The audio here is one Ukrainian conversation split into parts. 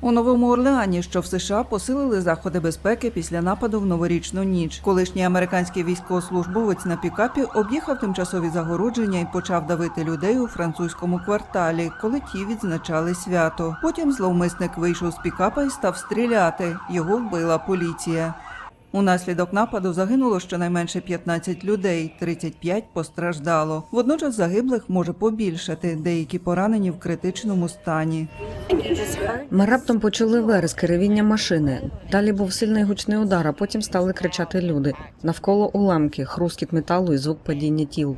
У Новому Орлеані, що в США, посилили заходи безпеки після нападу в новорічну ніч. Колишній американський військовослужбовець на пікапі об'їхав тимчасові загородження і почав давити людей у французькому кварталі, коли ті відзначали свято. Потім зловмисник вийшов з пікапа і став стріляти. Його вбила поліція. Унаслідок нападу загинуло щонайменше 15 людей, 35 постраждало. Водночас загиблих може побільшати, деякі поранені в критичному стані. Ми раптом почули вереск, ревіння машини. Далі був сильний гучний удар, а потім стали кричати люди. Навколо уламки, хрускіт металу і звук падіння тіл.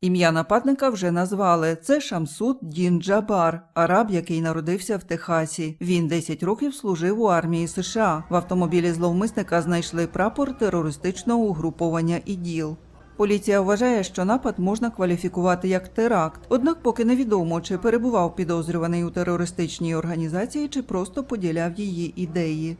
Ім'я нападника вже назвали. Це Шамсуд Дін Джабар, араб, який народився в Техасі. Він 10 років служив у армії США. В автомобілі зловмисника знайшли прапор терористичного угруповання ІДІЛ. Поліція вважає, що напад можна кваліфікувати як теракт. Однак поки невідомо, чи перебував підозрюваний у терористичній організації, чи просто поділяв її ідеї.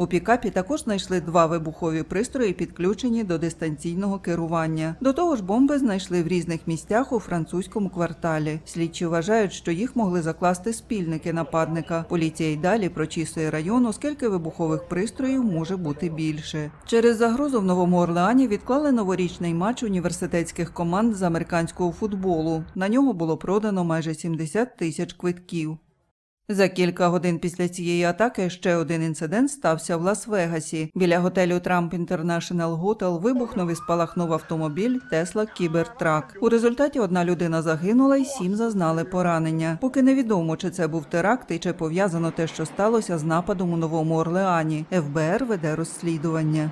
У пікапі також знайшли два вибухові пристрої, підключені до дистанційного керування. До того ж, бомби знайшли в різних місцях у французькому кварталі. Слідчі вважають, що їх могли закласти спільники нападника. Поліція й далі прочісує район, оскільки вибухових пристроїв може бути більше. Через загрозу в Новому Орлеані відклали новорічний матч університетських команд з американського футболу. На нього було продано майже 70 тисяч квитків. За кілька годин після цієї атаки ще один інцидент стався в Лас-Вегасі. Біля готелю Трамп Інтернешнл Готел вибухнув і спалахнув автомобіль Тесла Кібертрак. У результаті одна людина загинула і сім зазнали поранення. Поки невідомо, чи це був теракт і чи пов'язано те, що сталося з нападом у Новому Орлеані. ФБР веде розслідування.